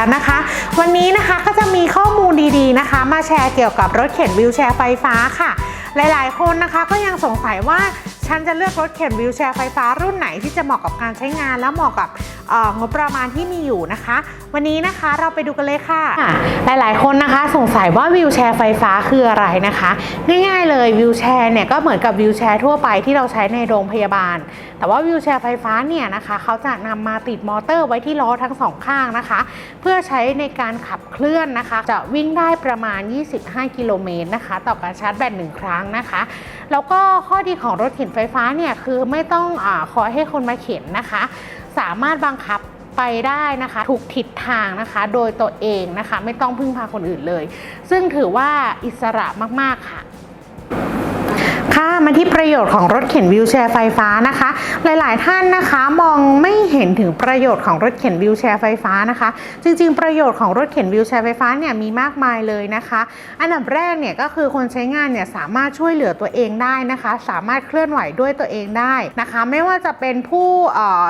แล้วนะคะ วันนี้นะคะก็จะมีข้อมูลดีๆนะคะ มาแชร์เกี่ยวกับรถเข็นวิวแชร์ไฟฟ้าค่ะ หลายๆ คนนะคะก็ยังสงสัยว่าฉันจะเลือกรถเข็นวิวแชร์ไฟฟ้ารุ่นไหนที่จะเหมาะกับการใช้งานและเหมาะกับ งบประมาณที่มีอยู่นะคะ วันนี้นะคะเราไปดูกันเลยค่ะ หลายๆ คนนะคะสงสัยว่าวิวแชร์ไฟฟ้าคืออะไรนะคะ ง่ายๆเลยวิวแชร์เนี่ยก็เหมือนกับวิวแชร์ทั่วไปที่เราใช้ในโรงพยาบาล แต่ว่าวิวแชร์ไฟฟ้าเนี่ยนะคะเขาจะนำมาติดมอเตอร์ไว้ที่ล้อทั้งสองข้างนะคะ เพื่อใช้ในการขับเคลื่อนนะคะ จะวิ่งได้ประมาณ 25 กิโลเมตรนะคะ ต่อการชาร์จแบตหนึ่งครั้งนะคะ แล้วก็ข้อดีของรถเข็นไฟฟ้าเนี่ยคือไม่ต้องอคอยให้คนมาเข็นนะคะ สามารถบังคับไปได้นะคะถูกทิศทางนะคะ โดยตัวเองนะคะ ไม่ต้องพึ่งพาคนอื่นเลย ซึ่งถือว่าอิสระมากๆค่ะ ค่ะมาที่ประโยชน์ของรถเข็นวิวแชร์ไฟฟ้านะคะ หลาย ๆ ท่านนะคะมองไม่เห็นถึงประโยชน์ของรถเข็นวิวแชร์ไฟฟ้านะคะ จริง ๆ ประโยชน์ของรถเข็นวิวแชร์ไฟฟ้าเนี่ยมีมากมายเลยนะคะ อันดับแรกเนี่ยก็คือคนใช้งานเนี่ยสามารถช่วยเหลือตัวเองได้นะคะ สามารถเคลื่อนไหวด้วยตัวเองได้นะคะ ไม่ว่าจะเป็นผู้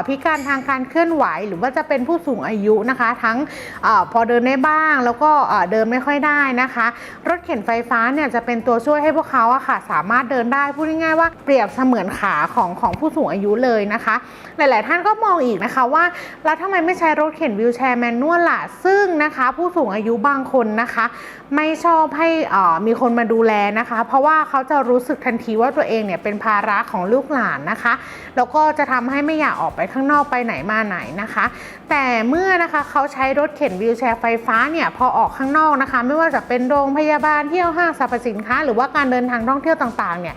พิการทางการเคลื่อนไหว หรือว่าจะเป็นผู้สูงอายุนะคะ ทั้งอพอเดินได้บ้างแล้วก็เดินไม่ค่อยได้นะคะ รถเข็นไฟฟ้าเนี่ยจะเป็นตัวช่วยให้พวกเขาอะค่ะสามารถเดินได้พูดง่ายๆว่าเปรียบเสมือนขาของของผู้สูงอายุเลยนะคะ หลาย ๆ ท่านก็มองอีกนะคะว่าแล้วทำไมไม่ใช้รถเข็นวิวแชร์แมนนวลล่ะ ซึ่งนะคะผู้สูงอายุบางคนนะคะ ไม่ชอบให้มีคนมาดูแลนะคะ เพราะว่าเขาจะรู้สึกทันทีว่าตัวเองเนี่ยเป็นภาระของลูกหลานนะคะ แล้วก็จะทำให้ไม่อยากออกไปข้างนอกไปไหนมาไหนนะคะ แต่เมื่อนะคะเขาใช้รถเข็นวิวแชร์ไฟฟ้าเนี่ยพอออกข้างนอกนะคะ ไม่ว่าจะเป็นโรงพยาบาลเที่ยวห้างสรรพสินค้า หรือว่าการเดินทางท่องเที่ยวต่าง ๆ เนี่ย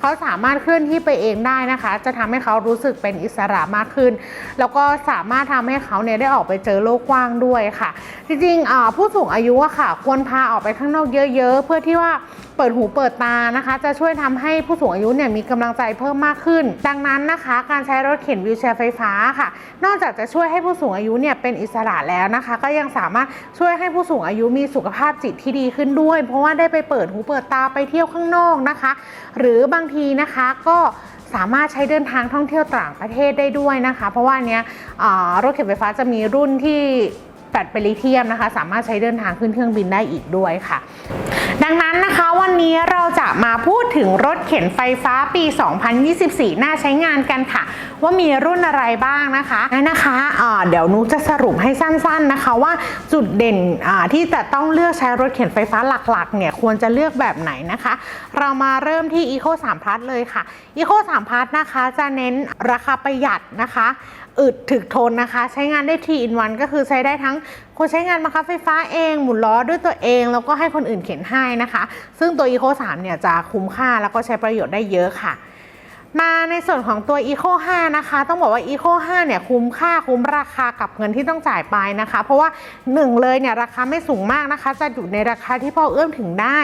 เขาสามารถเคลื่อนที่ไปเองได้นะคะ จะทำให้เขารู้สึกเป็นอิสระมากขึ้น แล้วก็สามารถทำให้เขาเนี่ยได้ออกไปเจอโลกกว้างด้วยค่ะ จริงๆผู้สูงอายุอะค่ะ ควรพาออกไปข้างนอกเยอะ ๆ เพื่อที่ว่าเปิดหูเปิดตานะคะ จะช่วยทำให้ผู้สูงอายุเนี่ยมีกำลังใจเพิ่มมากขึ้น ดังนั้นนะคะ การใช้รถเข็นวิวแชร์ไฟฟ้าค่ะ นอกจากจะช่วยให้ผู้สูงอายุเนี่ยเป็นอิสระแล้วนะคะ ก็ยังสามารถช่วยให้ผู้สูงอายุมีสุขภาพจิตที่ดีขึ้นด้วย เพราะว่าได้ไปเปิดหูเปิดตาไปเที่ยวข้างนอกนะคะ หรือบางทีนะคะ ก็สามารถใช้เดินทางท่องเที่ยวต่างประเทศได้ด้วยนะคะ เพราะว่าเนี้ยรถเข็นไฟฟ้าจะมีรุ่นที่ แบตเป็นลิเธียมนะคะ สามารถใช้เดินทางขึ้นเครื่องบินได้อีกด้วยค่ะ ดังนั้นนะคะวันนี้เราจะมาพูดถึงรถเข็นไฟฟ้าปี 2024 น่าใช้งานกันค่ะ ว่ามีรุ่นอะไรบ้างนะคะงั้นนะคะอ่าเดี๋ยวนุจะสรุปให้สั้นๆนะคะว่าจุดเด่นที่จะต้องเลือกใช้รถเข็นไฟฟ้าหลักๆเนี่ยควรจะเลือกแบบไหนนะคะ เรามาเริ่มที่ Eco 3 Plus เลยค่ะ Eco 3 Plus นะคะจะเน้นราคาประหยัดนะคะ อึดถึกทนนะคะ ใช้งานได้ทีอินวันก็คือใช้ได้ทั้งคนใช้งานบังคับไฟฟ้าเอง หมุนล้อด้วยตัวเอง แล้วก็ให้คนอื่นเข็นให้นะคะ ซึ่งตัว Eco 3 เนี่ยจะคุ้มค่าแล้วก็ใช้ประโยชน์ได้เยอะค่ะ มาในส่วนของตัว Eco 5 นะคะ ต้องบอกว่า Eco 5 เนี่ยคุ้มค่าคุ้มราคากับเงินที่ต้องจ่ายไปนะคะ เพราะว่าหนึ่งเลยเนี่ยราคาไม่สูงมากนะคะ จะอยู่ในราคาที่พอเอื้อมถึงได้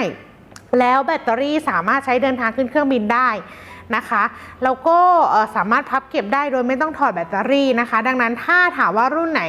แล้วแบตเตอรี่สามารถใช้เดินทางขึ้นเครื่องบินได้ นะคะแล้วก็สามารถพับเก็บได้โดยไม่ต้องถอดแบตเตอรี่นะคะ ดังนั้นถ้าถามว่ารุ่นไหน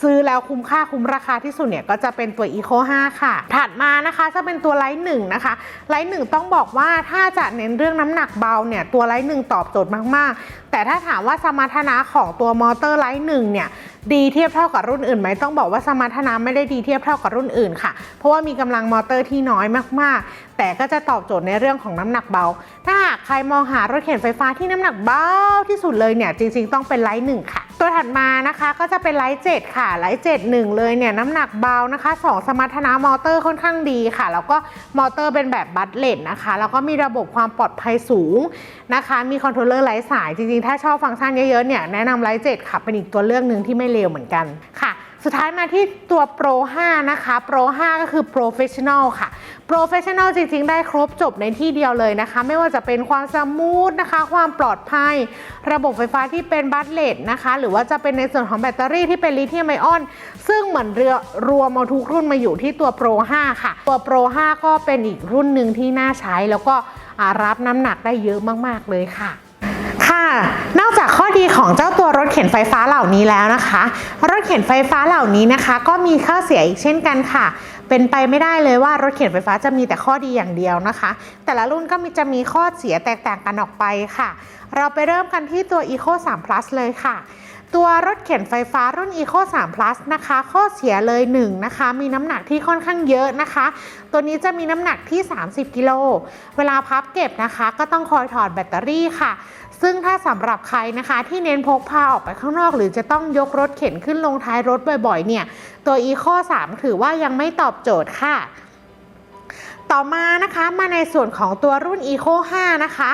ซื้อแล้วคุ้มค่าคุ้มราคาที่สุดเนี่ยก็จะเป็นตัว Eco 5 ค่ะ ถัดมานะคะจะเป็นตัวไลท์หนึ่งนะคะไลท์หนึ่งต้องบอกว่าถ้าจะเน้นเรื่องน้ำหนักเบาเนี่ยตัวไลท์หนึ่งตอบโจทย์มาก ๆ แต่ถ้าถามว่าสมรรถนะของตัวมอเตอร์ไลท์หนึ่งเนี่ย ดีเทียบเท่ากับรุ่นอื่นไหมต้องบอกว่าสมรรถนะไม่ได้ดีเทียบเท่ากับรุ่นอื่นค่ะ เพราะว่ามีกำลังมอเตอร์ที่น้อยมากๆ แต่ก็จะตอบโจทย์ในเรื่องของน้ำหนักเบา ถ้าหากใครมองหารถเข็นไฟฟ้าที่น้ำหนักเบาที่สุดเลยเนี่ยจริง ๆ ต้องเป็นไลท์หนึ่งค่ะ ตัวถัดมานะคะก็จะเป็นไลท์เจ็ดค่ะไลท์เจ็ดหนึ่งเลยเนี่ยน้ำหนักเบานะคะสองสมรรถนะมอเตอร์ค่อนข้างดีค่ะ แล้วก็มอเตอร์เป็นแบบบัตเลตนะคะ แล้วก็มีระบบความปลอดภัยสูงนะคะ มีคอนโทรลเลอร์ไร้สายจริงๆ ถ้าชอบฟังก์ชันเยอะๆเนี่ยแนะนำไลท์เจ็ดค่ะเป็นอีกตัวเลือกหนึ่งที่ไม่เลวเหมือนกันค่ะ สุดท้ายมาที่ตัว Pro 5 นะคะ Pro 5 ก็คือ Professional ค่ะ Professional จริง ๆ ได้ครบจบในที่เดียวเลยนะคะ ไม่ว่าจะเป็นความสมูทนะคะ ความปลอดภัย ระบบไฟฟ้าที่เป็นบัตเลตนะคะ หรือว่าจะเป็นในส่วนของแบตเตอรี่ที่เป็นลิเธียมไอออน ซึ่งเหมือนเรือรวมเอาทุกรุ่นมาอยู่ที่ตัว Pro 5 ค่ะ ตัว Pro 5 ก็เป็นอีกรุ่นหนึ่งที่น่าใช้แล้วก็รับน้ำหนักได้เยอะมาก ๆ เลยค่ะ ค่ะ นอกจากข้อดีของเจ้าตัวรถเข็นไฟฟ้าเหล่านี้แล้วนะคะ รถเข็นไฟฟ้าเหล่านี้นะคะ ก็มีข้อเสียอีกเช่นกันค่ะ เป็นไปไม่ได้เลยว่ารถเข็นไฟฟ้าจะมีแต่ข้อดีอย่างเดียวนะคะ แต่ละรุ่นก็มีจะมีข้อเสียแตกต่างกันออกไปค่ะ เราไปเริ่มกันที่ตัว Eco 3 Plus เลยค่ะ ตัวรถเข็นไฟฟ้ารุ่น Eco 3 Plus นะคะ ข้อเสียเลย1นงนะคะ มีน้ำหนักที่ค่อนข้างเยอะนะคะ ตัวนี้จะมีน้ำหนักที่ 30 กิโล เวลาพับเก็บนะคะ ก็ต้องคอยถอดแบตเตอรี่ค่ะ ซึ่งถ้าสำหรับใครนะคะ ที่เน้นพกพาออกไปข้างนอก หรือจะต้องยกรถเข็นขึ้นลงท้ายรถบ่อยๆ เนี่ย ตัว Eco 3 ถือว่ายังไม่ตอบโจทย์ค่ะ ต่อมานะคะมาในส่วนของตัวรุ่น Eco 5 นะคะ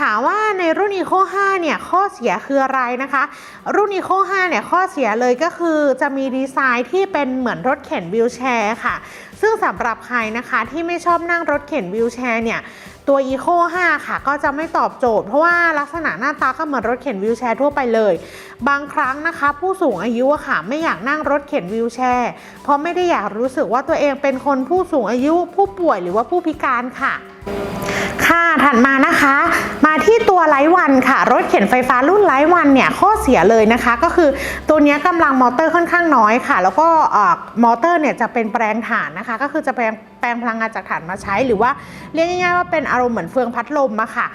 ถามว่าในรุ่น Eco 5 เนี่ยข้อเสียคืออะไรนะคะ รุ่น Eco 5 เนี่ยข้อเสียเลยก็คือจะมีดีไซน์ที่เป็นเหมือนรถเข็นวิวแชร์ค่ะ ซึ่งสำหรับใครนะคะที่ไม่ชอบนั่งรถเข็นวิวแชร์เนี่ย ตัว Eco 5 ค่ะก็จะไม่ตอบโจทย์ เพราะว่าลักษณะหน้าตาก็เหมือนรถเข็นวิวแชร์ทั่วไปเลย บางครั้งนะคะ ผู้สูงอายุค่ะไม่อยากนั่งรถเข็นวิวแชร์เพราะไม่ได้อยากรู้สึกว่าตัวเองเป็นคนผู้สูงอายุผู้ป่วยหรือว่าผู้พิการค่ะ ค่ะถัดมานะคะ มาที่ตัวไลท์วันค่ะ รถเข็นไฟฟ้ารุ่นไลท์วันเนี่ยข้อเสียเลยนะคะ ก็คือตัวนี้ยกำลังมอเตอร์ค่อนข้างน้อยค่ะ แล้วก็มอเตอร์เนี่ยจะเป็นแปลงถ่านนะคะ ก็คือจะแปลงแปลงพลังงานจากถ่านมาใช้ หรือว่าเรียกง่ายๆว่าเป็นอารมณ์เหมือนเฟืองพัดลมอะค่ะ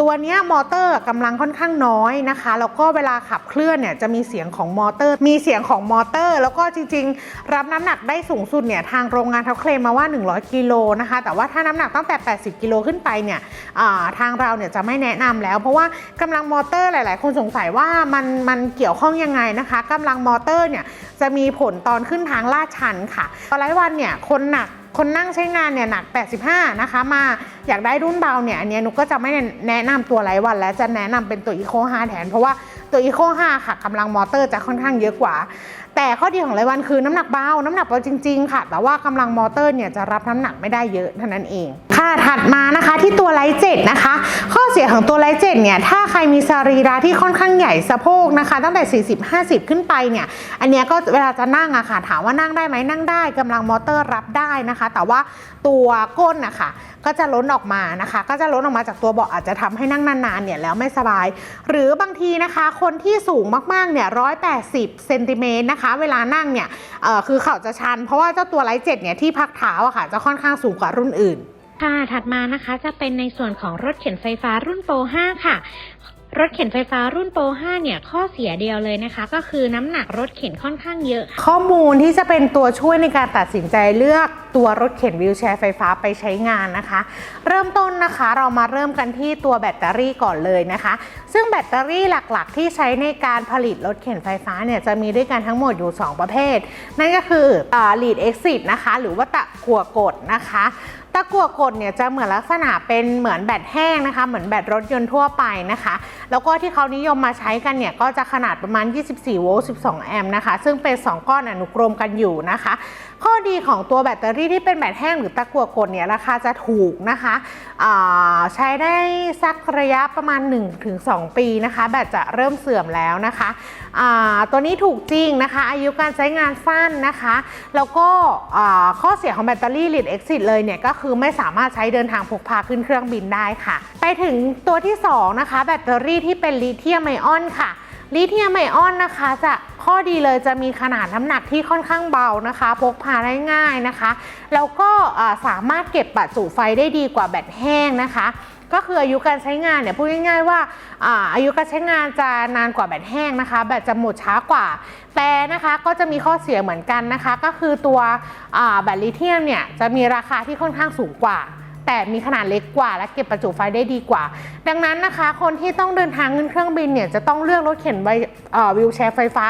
ตัวนี้มอเตอร์กำลังค่อนข้างน้อยนะคะ แล้วก็เวลาขับเคลื่อนเนี่ยจะมีเสียงของมอเตอร์ มีเสียงของมอเตอร์ แล้วก็จริงๆ รับน้ำหนักได้สูงสุดเนี่ยทางโรงงานเขาเคลมมาว่า 100 กิโลนะคะ แต่ว่าถ้าน้ำหนักตั้งแต่ 80 กิโลขึ้นไปเนี่ยทางเราเนี่ยจะไม่แนะนำแล้ว เพราะว่ากำลังมอเตอร์หลาย ๆ คนสงสัยว่ามันมันเกี่ยวข้องยังไงนะคะกำลังมอเตอร์เนี่ยจะมีผลตอนขึ้นทางลาดชันค่ะตอนไร้วันเนี่ยคนหนัก คนนั่งใช้งานเนี่ยหนัก 85 นะคะ มาอยากได้รุ่นเบาเนี่ยอันนี้หนุก็จะไม่แนะนำตัวไร้วัน และจะแนะนำเป็นตัว Eco 5 แทน เพราะว่าตัว Eco 5 ค่ะกำลังมอเตอร์จะค่อนข้างเยอะกว่า แต่ข้อดีของไรวันคือน้ำหนักเบา น้ำหนักเบาจริง ๆ ค่ะ แต่ว่ากำลังมอเตอร์เนี่ยจะรับน้ำหนักไม่ได้เยอะเท่านั้นเอง ค่ะถัดมานะคะที่ตัวไลท์เจ็ดนะคะ ข้อเสียของตัวไลท์เจ็ดเนี่ยถ้าใครมีสรีระที่ค่อนข้างใหญ่สะโพกนะคะ ตั้งแต่ 40-50 ขึ้นไปเนี่ยอันเนี้ยก็เวลาจะนั่งอะค่ะถามว่านั่งได้ไหมนั่งได้กำลังมอเตอร์รับได้นะคะ แต่ว่าตัวก้นนะคะก็จะล้นออกมานะคะ ก็จะล้นออกมาจากตัวเบาะอาจจะทำให้นั่งนานๆเนี่ยแล้วไม่สบาย หรือบางทีนะคะ คนที่สูงมากๆเนี่ย180เซนติเมตรนะคะเวลานั่งเนี่ยคือเข่าจะชัน เพราะว่าเจ้าตัวไลท์เจ็ดเนี่ยที่พักเท้าอะค่ะจะค่อนข้างสูงกว่ารุ่นอื่นค่ะ ถัดมานะคะจะเป็นในส่วนของรถเข็นไฟฟ้ารุ่นโปร5ค่ะ รถเข็นไฟฟ้ารุ่นโปร5เนี่ยข้อเสียเดียวเลยนะคะ ก็คือน้ำหนักรถเข็นค่อนข้างเยอะ ข้อมูลที่จะเป็นตัวช่วยในการตัดสินใจเลือกตัวรถเข็นวิวแชร์ไฟฟ้าไปใช้งานนะคะ เริ่มต้นนะคะเรามาเริ่มกันที่ตัวแบตเตอรี่ก่อนเลยนะคะ ซึ่งแบตเตอรี่หลักๆ ที่ใช้ในการผลิตรถเข็นไฟฟ้าเนี่ยจะมีด้วยกันทั้งหมดอยู่ 2 ประเภท นั่นก็คืออ่า lead exit นะคะ หรือว่าตะกั่วกดนะคะ ตะกั่วกดเนี่ยจะเหมือนลักษณะเป็นเหมือนแบตแห้งนะคะ เหมือนแบตรถยนต์ทั่วไปนะคะ แล้วก็ที่เขานิยมมาใช้กันเนี่ยก็จะขนาดประมาณ 24 โวลต์ 12 แอมป์นะคะ ซึ่งเป็น 2 ก้อนอนุกรมกันอยู่นะคะ ข้อดีของตัวแบตเตอรี่ที่เป็นแบตแห้งหรือตะกั่วกดเนี่ยราคาจะถูกนะคะอ่าใช้ได้สักระยะประมาณ 1-2 ปีนะคะ แบตจะเริ่มเสื่อมแล้วนะคะ ตัวนี้ถูกจริงนะคะ อายุการใช้งานสั้นนะคะ แล้วก็ข้อเสียของแบตเตอรี่ lead exit เลยเนี่ย ก็คือไม่สามารถใช้เดินทางพกพาขึ้นเครื่องบินได้ค่ะ ไปถึงตัวที่ 2 นะคะ แบตเตอรี่ที่เป็นลิเธียมไอออนค่ะลิเธียมไอออนนะคะจะข้อดีเลยจะมีขนาดน้ำหนักที่ค่อนข้างเบานะคะ พกพาได้ง่ายนะคะ แล้วก็สามารถเก็บประจุไฟได้ดีกว่าแบตแห้งนะคะ ก็คืออายุการใช้งานเนี่ยพูดง่าย ๆ ว่าอาอายุการใช้งานจะนานกว่าแบตแห้งนะคะ แบตจะหมดช้ากว่า แต่นะคะก็จะมีข้อเสียเหมือนกันนะคะ ก็คือตัวแบตลิเธียมเนี่ยจะมีราคาที่ค่อนข้างสูงกว่าแต่มีขนาดเล็กกว่าและเก็บประจุไฟได้ดีกว่า ดังนั้นนะคะ คนที่ต้องเดินทางขึ้นเครื่องบินเนี่ยจะต้องเลือกรถเข็นวเอ่อวิวแชร์ไฟฟ้า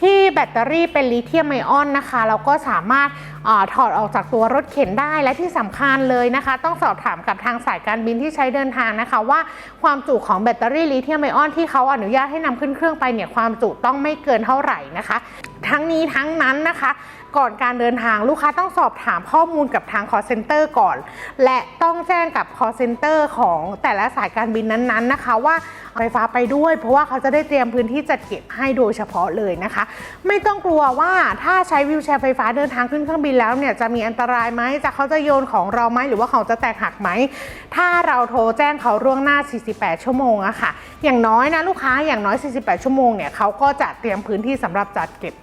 ที่แบตเตอรี่เป็นลิเธียมไอออนนะคะแล้วก็สามารถอถอดออกจากตัวรถเข็นได้และที่สำคัญเลยนะคะ ต้องสอบถามกับทางสายการบินที่ใช้เดินทางนะคะ ว่าความจุของแบตเตอรี่ลิเธียมไอออนที่เขาอนุญาตให้นำขึ้นเครื่องไปเนี่ยความจุต้องไม่เกินเท่าไหร่นะคะ ทั้งนี้ทั้งนั้นนะคะ ก่อนการเดินทางลูกค้าต้องสอบถามข้อมูลกับทาง call center ก่อน และต้องแจ้งกับ call center ของแต่ละสายการบินนั้นๆนะคะว่าไฟฟ้าไปด้วย เพราะว่าเขาจะได้เตรียมพื้นที่จัดเก็บให้โดยเฉพาะเลยนะคะ ไม่ต้องกลัวว่าถ้าใช้วิวแชร์ไฟฟ้าเดินทางขึ้นเครื่องบินแล้วเนี่ยจะมีอันตรายไหมจะเขาจะโยนของเราไหมหรือว่าของจะแตกหักไหมถ้าเราโทรแจ้งเขาล่วงหน้า 48 ชั่วโมงอะค่ะ อย่างน้อยนะลูกค้าอย่างน้อย 48 ชั่วโมงเนี่ยเขาก็จะเตรียมพื้นที่สำหรับจัดเก็บ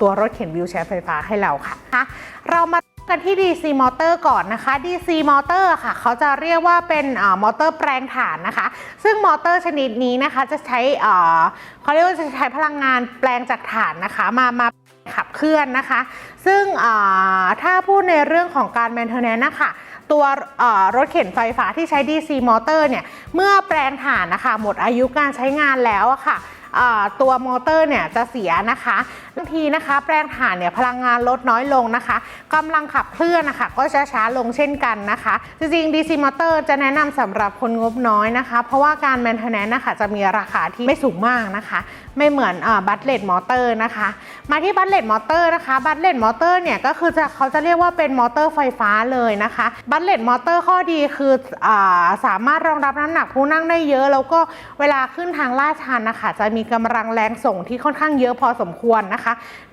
ตัวรถเข็นวิวแชร์ไฟฟ้าให้เราค่ะะเรามากันที่ DC Motor ก่อนนะคะ DC Motor ค่ะ เขาจะเรียกว่าเป็นอมอเตอร์แปลงถ่านนะคะ ซึ่งมอเตอร์ชนิดนี้นะคะจะใช้เขาเรียกว่าจะใช้พลังงานแปลงจากถ่านนะคะมามาขับเคลื่อนนะคะ ซึ่งถ้าพูดในเรื่องของการ maintenance นะคะตัวรถเข็นไฟฟ้าที่ใช้ DC Motor เนี่ย เมื่อแปลงถ่านนะคะ หมดอายุการใช้งานแล้วอะค่ะอ่าตัวมอเตอร์เนี่ยจะเสียนะคะ บางทีนะคะ แปลงถ่านเนี่ยพลังงานลดน้อยลงนะคะกำลังขับเคลื่อนนะคะก็จะช้าลงเช่นกันนะคะ จริงๆ DC Motor จะแนะนำสำหรับคนงบน้อยนะคะ เพราะว่าการ maintenance นะคะจะมีราคาที่ไม่สูงมากนะคะ ไม่เหมือนบัตเลตมอเตอร์นะคะ มาที่บัตเลตมอเตอร์นะคะบัตเลตมอเตอร์เนี่ยก็คือจะเขาจะเรียกว่าเป็นมอเตอร์ไฟฟ้าเลยนะคะบัตเลตมอเตอร์ข้อดีคืออสามารถรองรับน้ำหนักผู้นั่งได้เยอะ แล้วก็เวลาขึ้นทางลาดชันนะคะจะมีกำลังแรงส่งที่ค่อนข้างเยอะพอสมควรนะคะ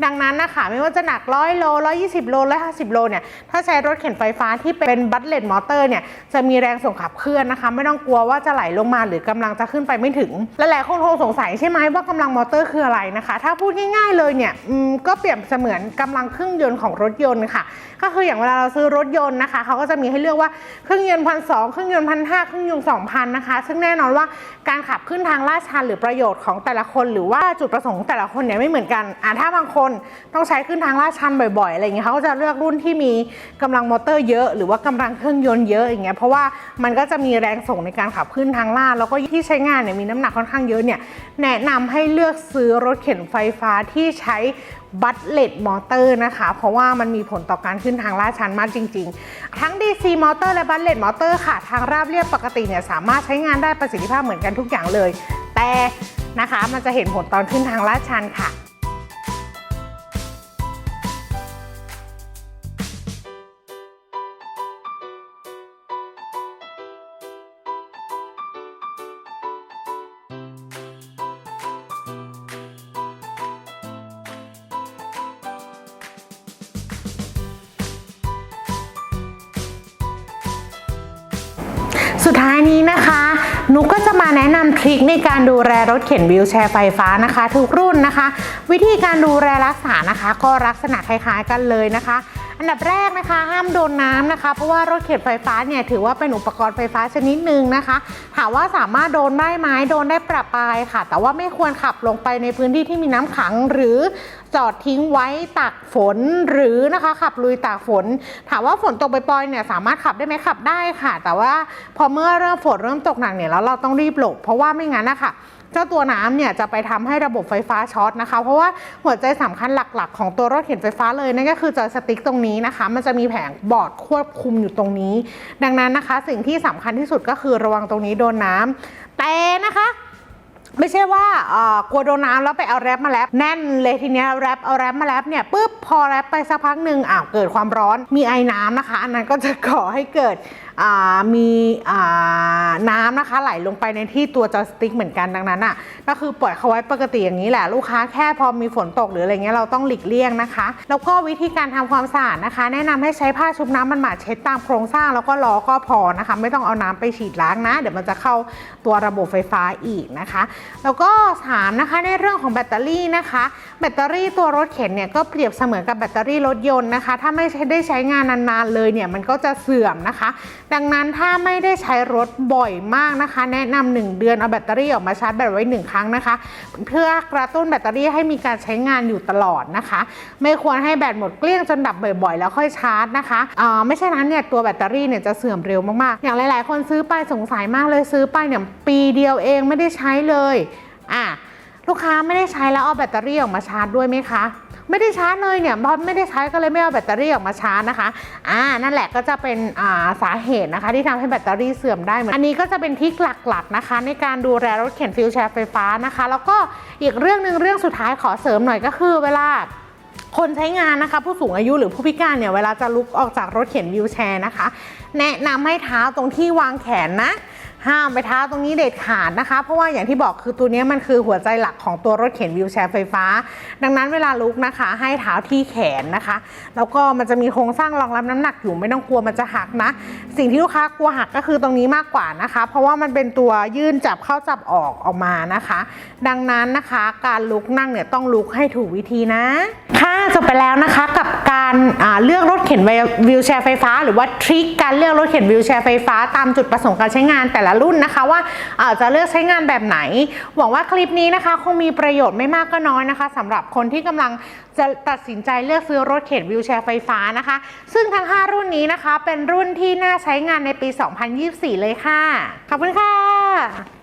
ดังนั้นนะคะไม่ว่าจะหนัก100โล120โล150โลเนี่ยถ้าใช้รถเข็นไฟฟ้าที่เป็นบัตเลตมอเตอร์เนี่ยจะมีแรงส่งขับเคลื่อนนะคะ ไม่ต้องกลัวว่าจะไหลลงมาหรือกำลังจะขึ้นไปไม่ถึงและหลายคนคงสงสัยใช่ไหมว่ากำลังมอเตอร์คืออะไรนะคะ ถ้าพูดง่ายๆเลยเนี่ยก็เปรียบเสมือนกำลังเครื่องยนต์ของรถยนต์ค่ะ ก็คืออย่างเวลาเราซื้อรถยนต์นะคะเขาก็จะมีให้เลือกว่าเครื่องยนต์พันสองเครื่องยนต์พันห้าเครื่องยนต์สองพันนะคะซึ่งแน่นอนว่าการขับขึ้นทางลาดชันหรือประโยชน์ของแต่ละคน หรือว่าจุดประสงค์แต่ละคนเนี่ยไม่เหมือนกันอ่าถ้าบางคนต้องใช้ขึ้นทางลาดชันบ่อยๆอะไรอย่างเงี้ยเขาก็จะเลือกรุ่นที่มีกำลังมอเตอร์เยอะ หรือว่ากำลังเครื่องยนต์เยอะอย่างเงี้ยเพราะว่ามันก็จะมีแรงส่งในการขับขึ้นทางลาดแล้วก็ที่ใช้งานเนี่ยมีน้ำหนักค่อนข้างเยอะเนี่ยแนะนำให้เลือกซื้อรถเข็นไฟฟ้าที่ใช้บัตเลตมอเตอร์นะคะ เพราะว่ามันมีผลต่อการขึ้นทางลาดชันมากจริง ๆ ทั้ง DC มอเตอร์และบัตเลตมอเตอร์ค่ะ ทางราบเรียบปกติเนี่ยสามารถใช้งานได้ประสิทธิภาพเหมือนกันทุกอย่างเลย แต่นะคะมันจะเห็นผลตอนขึ้นทางลาดชันค่ะ สุดท้ายนี้นะคะนุกก็จะมาแนะนำทริคในการดูแลรถเข็นวิวแชร์ไฟฟ้านะคะ ทุกรุ่นนะคะ วิธีการดูแลรักษานะคะ ก็ลักษณะคล้ายๆกันเลยนะคะ อันดับแรกนะคะห้ามโดนน้ำนะคะ เพราะว่ารถเข็นไฟฟ้าเนี่ยถือว่าเป็นอุปกรณ์ไฟฟ้าชนิดหนึ่งนะคะ ถามว่าสามารถโดนได้ไหมโดนได้ประปรายค่ะ แต่ว่าไม่ควรขับลงไปในพื้นที่ที่มีน้ำขังหรือจอดทิ้งไว้ตากฝนหรือนะคะขับลุยตากฝน ถามว่าฝนตกปล่อยๆเนี่ยสามารถขับได้ไหมขับได้ค่ะ แต่ว่าพอเมื่อเริ่มฝนเริ่มตกหนักเนี่ยแล้วเราต้องรีบหลบเพราะว่าไม่งั้นนะคะ เจ้าตัวน้ำเนี่ยจะไปทำให้ระบบไฟฟ้าช็อตนะคะ เพราะว่าหัวใจสำคัญหลักๆ ของตัวรถเข็นไฟฟ้าเลยนั่นก็คือจอยสติ๊กตรงนี้นะคะ มันจะมีแผงบอร์ดควบคุมอยู่ตรงนี้ ดังนั้นนะคะ สิ่งที่สำคัญที่สุดก็คือระวังตรงนี้โดนน้ำแต่นะคะไม่ใช่ว่ากลัวโดนน้ำแล้วไปเอาแรปมาแรปแน่นเลยทีเนี้ยแรปเอาแรปมาแรปเนี่ยปุ๊บพอแรปไปสักพักหนึ่งอ้าวเกิดความร้อนมีไอ้น้ำนะคะ อันนั้นก็จะก่อให้เกิดมีน้ำนะคะไหลลงไปในที่ตัวจอยสติ๊กเหมือนกันดังนั้นอะก็คือปล่อยเขาไว้ปกติอย่างนี้แหละลูกค้าแค่พอมีฝนตกหรืออะไรเงี้ยเราต้องหลีกเลี่ยงนะคะ แล้วก็วิธีการทำความสะอาดนะคะ แนะนำให้ใช้ผ้าชุบน้ำมันหมาดเช็ดตามโครงสร้างแล้วก็ล้อก็พอนะคะ ไม่ต้องเอาน้ำไปฉีดล้างนะ เดี๋ยวมันจะเข้าตัวระบบไฟฟ้าอีกนะคะ แล้วก็ถามนะคะในเรื่องของแบตเตอรี่นะคะ แบตเตอรี่ตัวรถเข็นเนี่ยก็เปรียบเสมือนกับแบตเตอรี่รถยนต์นะคะ ถ้าไม่ได้ใช้งานนานๆเลยเนี่ยมันก็จะเสื่อมนะคะ ดังนั้นถ้าไม่ได้ใช้รถบ่อยมากนะคะ แนะนำหนึ่งเดือนเอาแบตเตอรี่ออกมาชาร์จแบตไว้หนึ่งครั้งนะคะ เพื่อกระตุ้นแบตเตอรี่ให้มีการใช้งานอยู่ตลอดนะคะ ไม่ควรให้แบตหมดเกลี้ยงจนดับบ่อยๆ แล้วค่อยชาร์จนะคะอ่าไม่ใช่นั้นเนี่ยตัวแบตเตอรี่เนี่ยจะเสื่อมเร็วมากๆ อย่างหลายๆ คนซื้อไปสงสัยมากเลยซื้อไปเนี่ยปีเดียวเองไม่ได้ใช้เลยอะลูกค้าไม่ได้ใช้แล้วเอาแบตเตอรี่ออกมาชาร์จด้วยไหมคะ ไม่ได้ชาร์จเลยเนี่ยเพราะไม่ได้ใช้ก็เลยไม่เอาแบตเตอรี่ออกมาชาร์จนะคะอ่านั่นแหละก็จะเป็นอ่าสาเหตุนะคะ ที่ทำให้แบตเตอรี่เสื่อมได้เหมือนอันนี้ก็จะเป็นทริคหลักๆนะคะ ในการดูแลรถเข็นฟิวแชร์ไฟฟ้านะคะ แล้วก็อีกเรื่องหนึ่งเรื่องสุดท้ายขอเสริมหน่อยก็คือเวลาคนใช้งานนะคะ ผู้สูงอายุหรือผู้พิการเนี่ยเวลาจะลุกออกจากรถเข็นวิวแชร์นะคะ แนะนำให้เท้าตรงที่วางแขนนะ ห้ามไปเท้าตรงนี้เด็ดขาดนะคะ เพราะว่าอย่างที่บอกคือตัวนี้มันคือหัวใจหลักของตัวรถเข็นวิวแชร์ไฟฟ้า ดังนั้นเวลาลุกนะคะ ให้เท้าที่แขนนะคะ แล้วก็มันจะมีโครงสร้างรองรับน้ำหนักอยู่ไม่ต้องกลัวมันจะหักนะ สิ่งที่ลูกค้ากลัวหักก็คือตรงนี้มากกว่านะคะ เพราะว่ามันเป็นตัวยื่นจับเข้าจับออกออกมานะคะ ดังนั้นนะคะการลุกนั่งเนี่ยต้องลุกให้ถูกวิธีนะค่ะจบไปแล้วนะคะกับการเลือกรถเข็นวิวแชร์ไฟฟ้า หรือว่าทริคการเลือกรถเข็นวิวแชร์ไฟฟ้าตามจุดประสงค์การใช้งานแต่ละรุ่นนะคะว่าอาจะเลือกใช้งานแบบไหน หวังว่าคลิปนี้นะคะ คงมีประโยชน์ไม่มากก็น้อยนะคะสำหรับคนที่กำลังจะตัดสินใจเลือกซื้อรถเข็นวิวแชร์ไฟฟ้านะคะ ซึ่งทั้ง 5 รุ่นนี้นะคะ เป็นรุ่นที่น่าใช้งานในปี 2024 เลยค่ะ ขอบคุณค่ะ